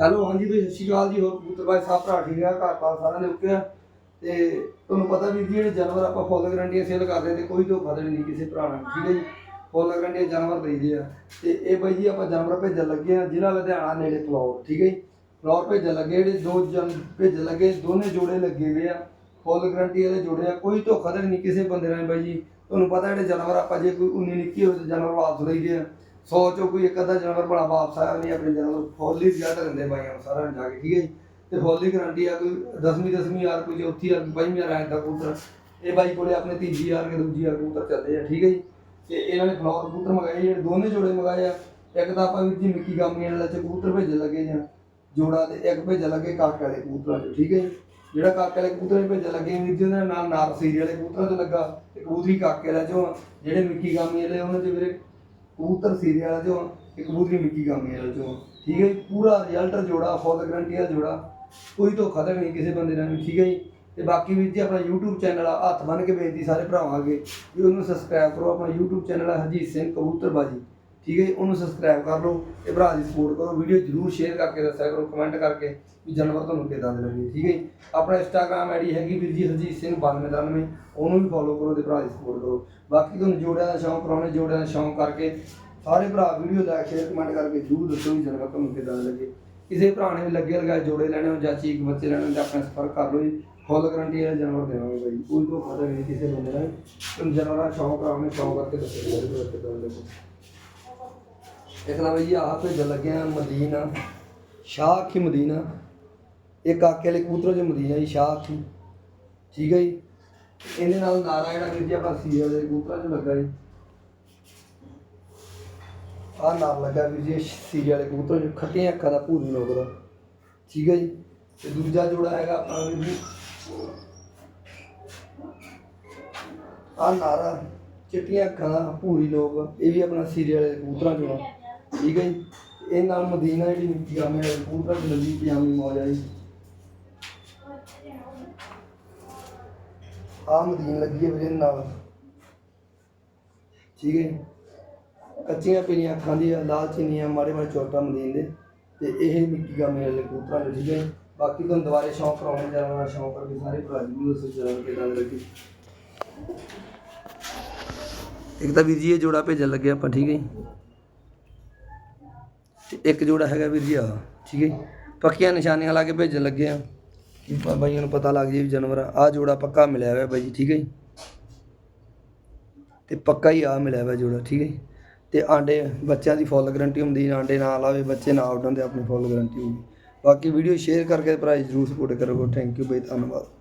Hello, ਹਾਂਜੀ ਬਈ, ਸਤਿ ਸ਼੍ਰੀ ਅਕਾਲ ਜੀ, ਹੋਰ ਕਬੂਤਰ ਬਾਈ ਸਾਹਿਬ, ਭਰਾ ਠੀਕ ਆ, ਘਰ ਪਾਲ ਸਾਰਿਆਂ ਦੇ ਓਕੇ ਆ? ਤੇ ਤੁਹਾਨੂੰ ਪਤਾ ਵੀ ਜੀ ਜਿਹੜੇ ਜਾਨਵਰ ਆਪਾਂ ਫੁੱਲ ਗਰੰਟੀਆਂ ਸੇਲ ਕਰਦੇ ਤੇ ਕੋਈ ਧੋਖਾਧੜੀ ਨਹੀਂ ਕਿਸੇ ਭਰਾ ਨਾਲ, ਠੀਕ ਹੈ ਜੀ? ਫੁੱਲ ਗਰੰਟੀਆਂ ਜਾਨਵਰ ਦੇਈਦੇ ਆ। ਤੇ ਇਹ ਬਾਈ ਜੀ, ਆਪਾਂ ਜਾਨਵਰ ਭੇਜਣ ਲੱਗੇ ਆ, ਜ਼ਿਲ੍ਹਾ ਲੁਧਿਆਣਾ ਨੇੜੇ ਫਲੋਰ ਠੀਕ ਹੈ ਜੀ? ਫਲੋਰ ਭੇਜਣ ਲੱਗੇ, ਜਿਹੜੇ ਦੋ ਜਨ ਭੇਜਣ ਲੱਗੇ, ਦੋਨੇ ਜੋੜੇ ਲੱਗੇ ਹੋਏ ਆ, ਫੁੱਲ ਗਰੰਟੀ ਵਾਲੇ ਜੋੜੇ ਆ, ਕੋਈ ਧੋਖਾਧੜੀ ਨਹੀਂ ਕਿਸੇ ਬੰਦੇ ਨਾਲ ਬਾਈ ਜੀ। ਤੁਹਾਨੂੰ ਪਤਾ ਜਿਹੜੇ ਜਾਨਵਰ ਆਪਾਂ ਜੇ ਕੋਈ 19 ਨਿੱਕੀ ਹੋਵੇ ਤੇ ਜਾਨਵਰ ਵਾਪਸ ਲਈਦੇ ਆ। 100 ਚੋਂ ਕੋਈ ਇੱਕ ਅੱਧਾ ਜਾਨਵਰ ਬੜਾ ਵਾਪਸ ਆਇਆ ਨਹੀਂ ਆਪਣੇ ਜਾਨਵਰ ਫੁੱਲ ਹੀ ਰਿਜ਼ਲਟ ਬਾਈਆਂ ਨੂੰ ਸਾਰਿਆਂ ਨੂੰ ਜਾ ਕੇ, ਠੀਕ ਹੈ ਜੀ? ਤੇ ਫੁੱਲ ਗਰੰਟੀ ਆ, ਕੋਈ 10ਵੀਂ 10ਵੀਂ ਯਾਰ, ਕੋਈ ਚੌਥੀ ਯਾਰ ਪੰਜਵੀਂ ਯਾਰ ਐਂ ਕਬੂਤਰ। ਇਹ ਬਾਈ ਕੋਲੇ ਆਪਣੇ ਤੀਜੀ ਯਾਰ ਕੇ ਦੂਜੀ ਯਾਰ ਕਬੂਤਰ ਚੱਲਦੇ ਆ, ਠੀਕ ਹੈ ਜੀ? ਤੇ ਇਹਨਾਂ ਨੇ ਫਲੋਰ ਕਬੂਤਰ ਮੰਗਾਏ, ਜਿਹੜੇ ਦੋਨੇ ਜੋੜੇ ਮੰਗਾਏ ਆ। ਇੱਕ ਤਾਂ ਆਪਾਂ ਵੀਰ ਜੀ ਮਿੱਕੀ ਗਾਮੀਆਂ ਵਾਲੇ ਚ ਕਬੂਤਰ ਭੇਜਣ ਲੱਗੇ ਜਾਂ ਜੋੜਾ ਤੇ ਇੱਕ ਭੇਜਣ ਲੱਗੇ ਕਾਕੇ ਵਾਲੇ ਕਬੂਤਰਾਂ ਚ, ਠੀਕ ਹੈ ਜੀ? ਜਿਹੜਾ ਕਾਕੇ ਵਾਲੇ ਕਬੂਤਰ ਨੇ ਭੇਜਣ ਲੱਗੇ, ਵੀਰ ਜੀ ਉਹਨਾਂ ਦੇ ਨਾਲ ਨਾਰ ਸੀਰੀ ਵਾਲੇ ਕਬੂਤਰਾਂ ਚ ਲੱਗਾ, ਤੇ ਕਬੂਤਰੀ ਕਾਕੇ ਵਾਲਾ ਚੋਂ ਜਿਹੜੇ ਮਿੱਕੀ ਗਾਮੀ ਵਾਲੇ, ਉਹਨਾਂ ਚ ਵੀਰੇ ਕਬੂਤਰ ਸੀਰੀ ਵਾਲਾ ਚੋਂ ਆ, ਤੇ ਕਬੂਤਰੀ ਮਿੱਕੀ ਗਾਮੀ ਵਾਲੇ ਚੋਂ ਠੀਕ ਹੈ ਜੀ? ਪੂਰਾ ਰਿਜ਼ਲਟ ਜੋੜਾ ਫੁੱਲ ਗਰੰਟੀ ਵਾਲਾ ਜੋੜਾ। ਕੋਈ ਧੋਖਾ ਤਾਂ ਨਹੀਂ ਕਿਸੇ ਬੰਦੇ ਨਾਲ ਠੀਕ ਹੈ ਜੀ? ਤੇ ਬਾਕੀ ਵੀਰ ਜੀ ਆਪਣਾ YouTube ਚੈਨਲ ਆ ਹੱਥ ਬੰਨ ਕੇ ਬੇਨਤੀ ਸਾਰੇ ਭਰਾਵਾਂ ਅੱਗੇ ਵੀ ਉਹਨੂੰ ਸਬਸਕ੍ਰਾਈਬ ਕਰੋ। ਆਪਣਾ YouTube ਚੈਨਲ ਆ ਹਰਜੀਤ ਸਿੰਘ ਕਬੂਤਰਬਾਜੀ। ਠੀਕ ਹੈ ਜੀ, ਉਹਨੂੰ ਸਬਸਕ੍ਰਾਈਬ ਕਰ ਲਓ ਤੇ ਭਰਾ ਦੀ ਸਪੋਰਟ ਕਰੋ। ਵੀਡੀਓ ਜਰੂਰ ਸ਼ੇਅਰ ਕਰਕੇ ਦੱਸਿਆ ਕਰੋ ਕਮੈਂਟ ਕਰਕੇ ਵੀ ਜਾਨਵਰ ਤੁਹਾਨੂੰ ਕਿਦਾਂ ਦੇ ਲੱਗੇ, ਠੀਕ ਹੈ ਜੀ। ਆਪਣਾ ਇੰਸਟਾਗ੍ਰam ਆਈਡੀ ਹੈਗੀ ਵੀਰ ਜੀ ਹਰਜੀਤ ਸਿੰਘ 9293 ਉਹਨੂੰ ਵੀ ਫੋਲੋ ਕਰੋ ਤੇ ਭਰਾ ਦੀ ਸਪੋਰਟ ਕਰੋ। ਬਾਕੀ ਤੁਹਾਨੂੰ ਜੋੜਿਆਂ ਦਾ ਸ਼ੌਂਕ ਕਰਾਉਣੇ ਜੋੜਿਆਂ ਦਾ ਸ਼ੌਂਕ ਕਰਕੇ ਸਾਰੇ ਭਰਾ ਵੀਡੀਓ ਲਾਈਕ ਸ਼ੇਅਰ ਕਮੈਂਟ ਕਰਕੇ ਜਰੂਰ ਦੱਸੋ ਵੀ ਜਾਨਵਰ ਤੁਹਾਨੂੰ ਕਿਦਾਂ ਦੇ ਲੱਗੇ। ਕਿਸੇ ਭਰਾ ਨੇ ਵੀ ਲੱਗੇ ਲਗਾਏ ਜੋੜੇ ਲੈਣੇ ਹੋ ਜਾਂ ਚੀਕ ਬੱਚੇ ਲੈਣੇ ਹੋ ਤਾਂ ਆਪਣਾ ਸੰਪਰਕ ਕਰ ਲਓ ਜੀ ਫੁੱਲ ਗਰੰਟੀ ਵਾਲੇ ਜਾਨਵਰ ਦੇਵਾਂਗੇ ਬਾਈ ਕੋਈ ਤੋਂ ਫਾਇਦਾ ਨਹੀਂ ਕਿਸੇ ਬੰਦੇ ਨਾਲ। ਤੁਹਾਨੂੰ ਜਾਨਵਰਾਂ ਦਾ ਸ਼ੌਂਕ ਆ ਸ਼ੌਂਕ ਕਰਕੇ ਦੱਸੋ ਕਿਦਾਂ ਦੇ ਲੱਗੇ। ਇੱਕ ਨਾ ਬਈ, ਆਹ ਭੇਜਣ ਲੱਗੇ ਆ ਮਦੀਨਾ, ਸ਼ਾਹ ਕੀ ਮਦੀਨਾ। ਇਹ ਕਾਕੇ ਵਾਲੇ ਕਬੂਤਰ ਜੋ ਮਦੀਨਾ ਜੀ, ਸ਼ਾਹ ਕੀ ਠੀਕ ਹੈ ਜੀ? ਇਹਦੇ ਨਾਲ ਨਾਰਾ ਜਿਹੜਾ ਵੀਰ ਜੀ ਆਪਾਂ ਸੀਰੀਅਲ ਦੇ ਕਬੂਤਰਾਂ 'ਚ ਲੱਗਾ ਜੀ। ਆਹ ਨਾਮ ਲੱਗਾ ਵੀਰ ਜੀ ਸੀਰੀਅਲ ਵਾਲੇ ਕਬੂਤਰ 'ਚ, ਖੱਟੀਆਂ ਅੱਖਾਂ ਦਾ ਭੂਰੀ ਲੋਕ ਦਾ। ਠੀਕ ਹੈ ਜੀ? ਤੇ ਦੂਜਾ ਜੋੜਾ ਹੈਗਾ ਆਪਣਾ ਵੀਰ ਜੀ। ਆਹ ਨਾਰਾ, ਚਿੱਟੀਆਂ ਅੱਖਾਂ ਦਾ ਭੂਰੀ ਲੋਕ, ਇਹ ਵੀ ਆਪਣਾ ਸੀਰੀਅਲ ਵਾਲੇ ਕਬੂਤਰਾਂ 'ਚੋਂ ਆ ਠੀਕ ਹੈ ਜੀ। ਇਹ ਨਾਲ ਮਦੀਨਾ ਜਿਹੜੀ ਨਿੱਕੀ ਗਾਮੇ ਵਾਲੇ ਕਬੂਤਰਾਂ 'ਚ ਪਜਾਮੀ ਮੌਜ ਆ ਆ ਮਦੀਨ ਲੱਗੀ ਹੈ ਵੀਰੇ ਨਾਲ। ਠੀਕ ਹੈ ਕੱਚੀਆਂ ਪੀਲੀਆਂ ਅੱਖਾਂ ਦੀ ਆ, ਲਾਲ ਚੀਨੀਆਂ ਮਾੜੇ ਮਾੜੇ ਚੋਟਾ ਮਦੀਨ ਦੇ। ਤੇ ਇਹ ਮਿੱਟੀ ਗਾਮੇ ਵਾਲੇ ਕਬੂਤਰਾਂ ਦੇ ਠੀਕ ਹੈ ਜੀ। ਬਾਕੀ ਤੁਹਾਨੂੰ ਦੁਬਾਰੇ ਸ਼ੌਂਕ ਕਰਾਉਣੇ ਜਾਣਾ ਸ਼ੌਂਕ ਕਰਕੇ ਸਾਰੇ ਭਰਾ ਜੀ ਉਸ ਜਰਾ ਕਿਦਾਂ ਦੇ ਲੱਗੇ। ਇੱਕ ਤਾਂ ਵੀਰ ਜੀ ਇਹ ਜੋੜਾ ਭੇਜਣ ਲੱਗੇ ਆਪਾਂ ਠੀਕ ਹੈ ਜੀ। ਤੇ ਇੱਕ ਜੋੜਾ ਹੈਗਾ ਵੀਰ ਜੀ ਆ ਠੀਕ ਹੈ ਜੀ। ਪੱਕੀਆਂ ਨਿਸ਼ਾਨੀਆਂ ਲਾ ਕੇ ਭੇਜਣ ਲੱਗੇ ਆ। ਕਿ ਬ- ਬਾਈਆਂ ਨੂੰ ਪਤਾ ਲੱਗ ਜੇ ਵੀ ਜਾਨਵਰ ਆ। ਆਹ ਜੋੜਾ ਪੱਕਾ ਮਿਲਿਆ ਹੋਇਆ ਬਾਈ ਜੀ, ਠੀਕ ਹੈ ਜੀ? ਤੇ ਪੱਕਾ ਹੀ ਆ ਮਿਲਿਆ ਹੋਇਆ ਜੋੜਾ, ਠੀਕ ਹੈ ਜੀ? ਤੇ ਆਂਡੇ, ਬੱਚਿਆਂ ਦੀ ਫੁੱਲ ਗਾਰੰਟੀ ਹੁੰਦੀ ਆਂਡੇ ਨਾ ਲਾਵੇ ਬੱਚੇ ਨਾ ਉੱਡਣ ਦੇ ਆਪਣੀ ਫੁੱਲ ਗਾਰੰਟੀ ਹੋਊਗੀ। ਬਾਕੀ ਵੀਡੀਓ ਸ਼ੇਅਰ ਕਰਕੇ ਭਰਾ ਜਰੂਰ ਸਪੋਰਟ ਕਰੋ। ਥੈਂਕ ਯੂ ਬਈ, ਧੰਨਵਾਦ।